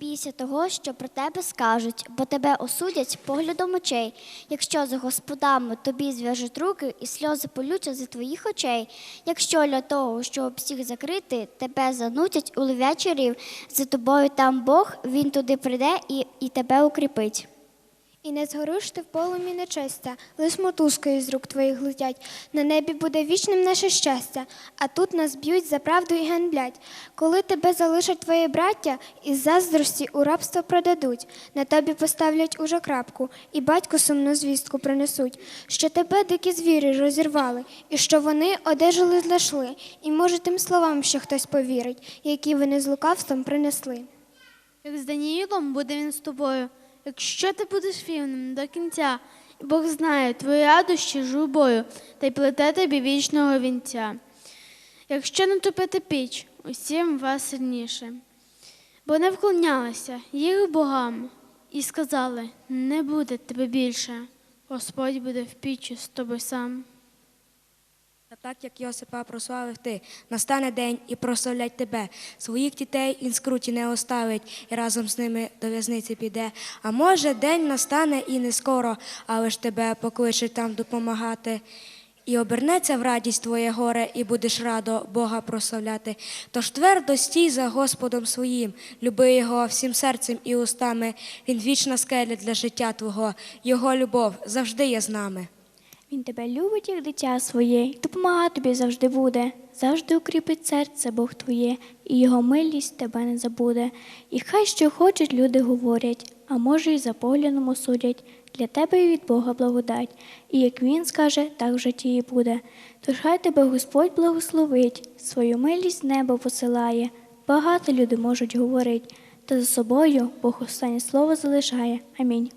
бійся того, що про тебе скажуть, бо тебе осудять поглядом очей. Якщо за господами тобі зв'яжуть руки і сльози полються з твоїх очей. Якщо для того, щоб всіх закрити, тебе занутять у лев'ячий рів, за тобою там Бог, він туди прийде і, і тебе укріпить. І не згориш ти в полумі нечистя, лиш мотузки із рук твоїх летять. На небі буде вічним наше щастя, а тут нас б'ють за правду і ганблять. Коли тебе залишать твої браття, із заздрості у рабство продадуть, на тобі поставлять уже крапку, і батьку сумну звістку принесуть, що тебе дикі звірі розірвали, і що вони одежали злашли, і може тим словам, що хтось повірить, які вони з лукавством принесли. Як з Даніїлом буде він з тобою, якщо ти будеш вірним до кінця, Бог знає твої радощі журбою, та й плете тобі вічного вінця. Якщо не піч, усім вас сильніше. Бо не вклонялися їх богам і сказали: не буде тебе більше, Господь буде в пічі з тобою сам. Та так як Йосипа прославив ти, настане день і прославлять тебе. Своїх дітей він скруті не оставить і разом з ними до в'язниці піде. А може, день настане і не скоро, але ж тебе покличуть там допомагати. І обернеться в радість твоє горе, і будеш радо Бога прославляти. Тож твердо стій за Господом своїм, люби його всім серцем і устами. Він вічна скеля для життя твого, його любов завжди є з нами. Він тебе любить, як дитя своє, і допомагає тобі завжди буде. Завжди укріпить серце Бог твоє, і його милість тебе не забуде. І хай що хочуть, люди говорять, а може, й за поглядом осудять. Для тебе і від Бога благодать, і як він скаже, так в житті і буде. Тож хай тебе Господь благословить, свою милість з неба посилає. Багато люди можуть говорить, та за собою Бог останнє слово залишає. Амінь.